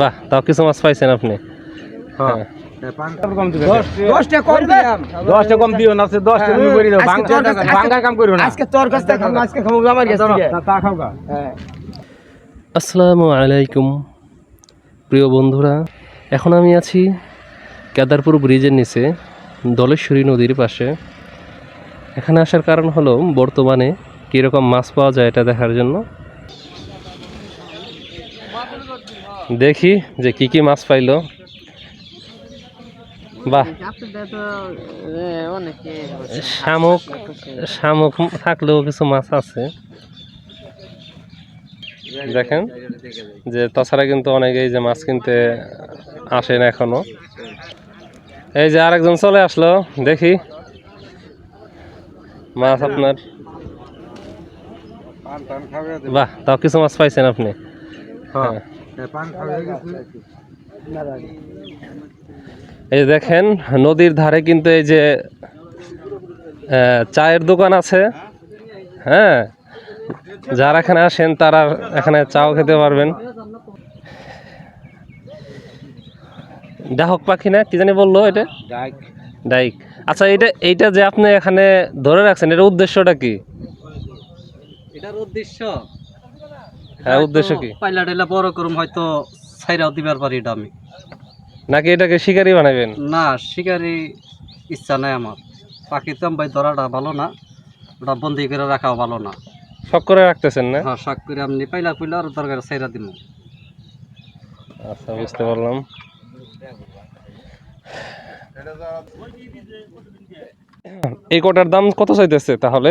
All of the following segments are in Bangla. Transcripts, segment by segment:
বাহ তাও কিছু মাছ পাইছেন আপনি? হ্যাঁ। হ্যাঁ। আসসালামু আলাইকুম প্রিয় বন্ধুরা। এখন আমি আছি কেদারপুর ব্রিজের নিচে দলেশ্বরী নদীর পাশে। এখানে আসার কারণ হলো বর্তমানে কীরকম মাছ পাওয়া যায় এটা দেখার জন্য। দেখি যে কি কি মাছ পাইলো। বাহ। শামুক শামুক থাকলেও কিছু মাছ আছে। দেখেন, যে তাছাড়া কিন্তু অনেকেই যে মাছ কিনতে আসে না এখনও। এই যে আরেকজন চলে আসলো, দেখি। মাছ আপনার। বাহ, তাও কিছু মাছ পাইছেন আপনি। এই যে দেখেন নদীর ধারে কিন্তু এই যে চায়ের দোকান আছে। হ্যাঁ যারা এখানে আসেন তারা এখানে চাও খেতে পারবেন। ডাহক পাখি না কি জানি বলল এটা? ডাইক। আচ্ছা এটা এইটা যে আপনি এখানে ধরে রাখছেন এটার উদ্দেশ্যটা কি? এটার উদ্দেশ্য হ্যাঁ উদ্দেশ্য কি? পাইলা টাইলা বড় করুম হয়তো ছাইরাও দিবার পারি এটা আমি। নাকি এটাকে শিকারি বানাবেন না শিকারি ইচ্ছা নাই আমার। পাখি তো ভাই ধরাটা ভালো না ওটা বন্দি করে রাখাও ভালো না। শখ করে রাখতেছেন না? হ্যাঁ শাক করে আপনি পাইলা পাইলা আর দরকার ছাইরা দিব আচ্ছা বুঝতে পারলাম। এই কটার দাম কত চাইতেছে তাহলে?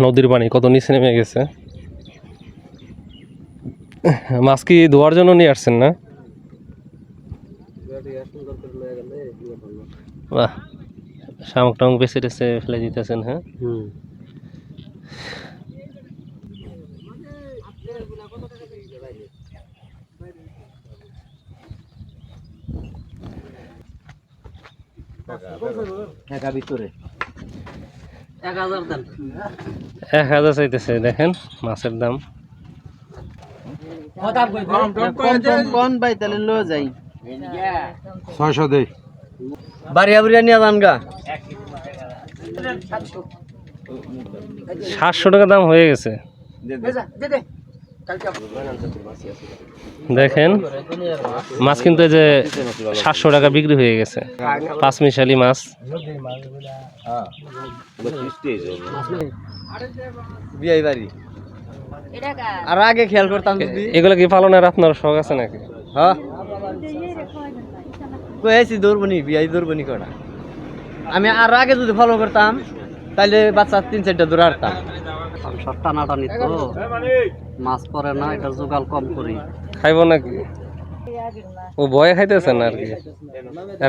নদীর পানি কত নিচে নেমে গেছে। মাছ কি ধোয়ার জন্য নিয়ে আসছেন না? বাহ শামুক টামুক বেছে টেছে ফেলে দিতেছেন হ্যাঁ? ভিতরে। এক হাজার চাইতেছে দেখেন মাছের দাম। কোন ভাই তাহলে লো যাই। ছয়শো দেই। বাড়িয়া বাড়িয়া নিয়ে যান গা। সাতশো টাকা দাম হয়ে গেছে। দেখেন মাছ কিন্তু এই যে সাতশো টাকা বিক্রি হয়ে গেছে। পাঁচ মিশালি মাছ আর আগে খেয়াল করতাম এগুলো কি পালনের আপনার শখ আছে নাকি? হ্যাঁ। কয়েছি দৌড়বনি বিয়াই দৌড়বনি করা। আমি আর আগে যদি ফলো করতাম তাহলে বাচ্চা তিন চারটা দৌড় আরতাম সব টানাটানি তো। মাছ পরে না এটা জোগাল কম করি। খাইব নাকি? ও ভয়ে খাইতেছেন আর কি?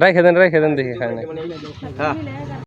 রাইখে দেন রাইখে দেন দেখি খায় নাকি।